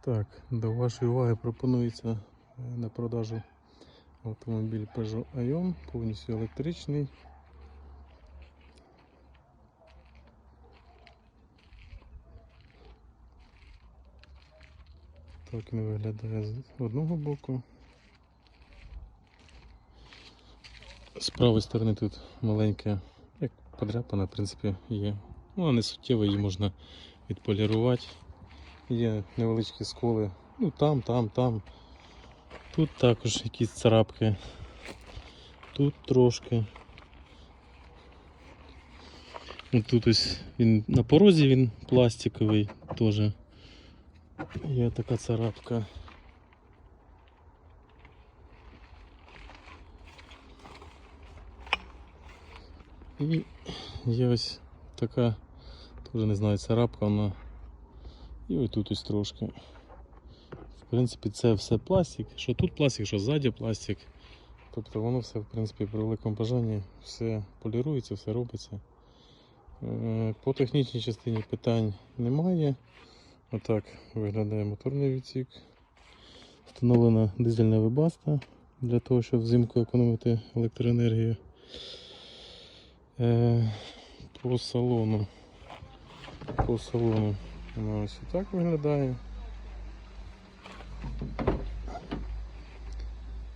Так, до вашої уваги пропонується е, на продажу автомобіль Peugeot Ion, повністю електричний. Так він виглядає з одного боку. З правої сторони тут маленька, як подряпана, в принципі, є. Ну, вона не суттєва, її можна відполірувати. Є невеличкі сколи. Ну там, там, там. Тут також якісь царапки. Тут трошки. От тут ось він на порозі він пластиковий теж. Є така царапка. І є ось така, теж не знаю, царапка вона. І ось тут ось трошки. В принципі, це все пластик. Що тут пластик, що ззаді пластик. Тобто воно все, в принципі, при великому бажанні все полірується, все робиться. Е, По технічній частині питань немає. Отак виглядає моторний відсік. Встановлена дизельна вибаста для того, щоб взимку економити електроенергію. Е, По салону. По салону вона ось так виглядає.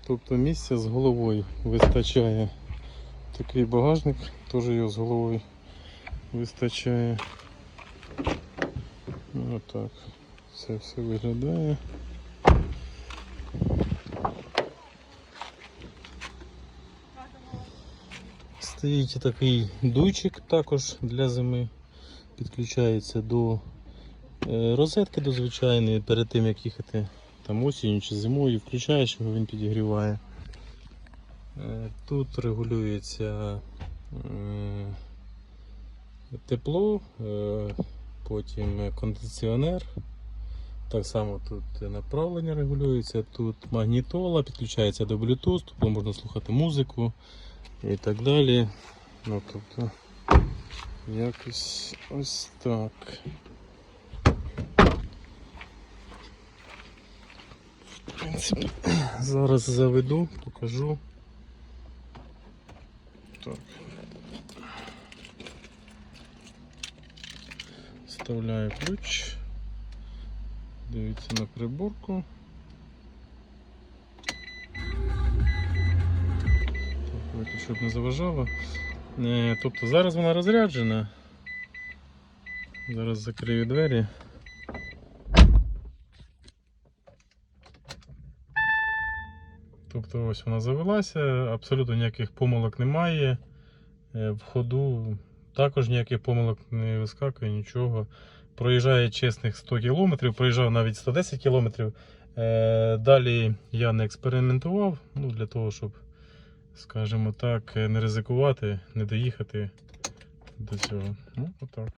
Тобто місця з головою вистачає. Такий багажник, теж його з головою вистачає. Отак. Це все виглядає. Стоїть такий дуйчик також для зими. Підключається до розетки до звичайної перед тим як їхати там осінню чи зимою, включаєш його, він підігріває. Е, Тут регулюється е, тепло, е, потім кондиціонер. Так само тут направлення регулюється, тут магнітола, підключається до Bluetooth, тут можна слухати музику і так далі. Ну, тобто, якось ось так. Принципі, зараз заведу, покажу. Так. Вставляю ключ. Дивіться на приборку. Так, щоб не заважало. Е, Тобто зараз вона розряджена. Зараз закрию двері. Тобто ось вона завелася, абсолютно ніяких помилок немає. Е, В ходу також ніяких помилок не вискакує, нічого. Проїжджає чесних 100 км, проїжджав навіть 110 км. Е, Далі я не експериментував, ну, для того, щоб, скажімо так, не ризикувати, не доїхати до цього. Ну, отак.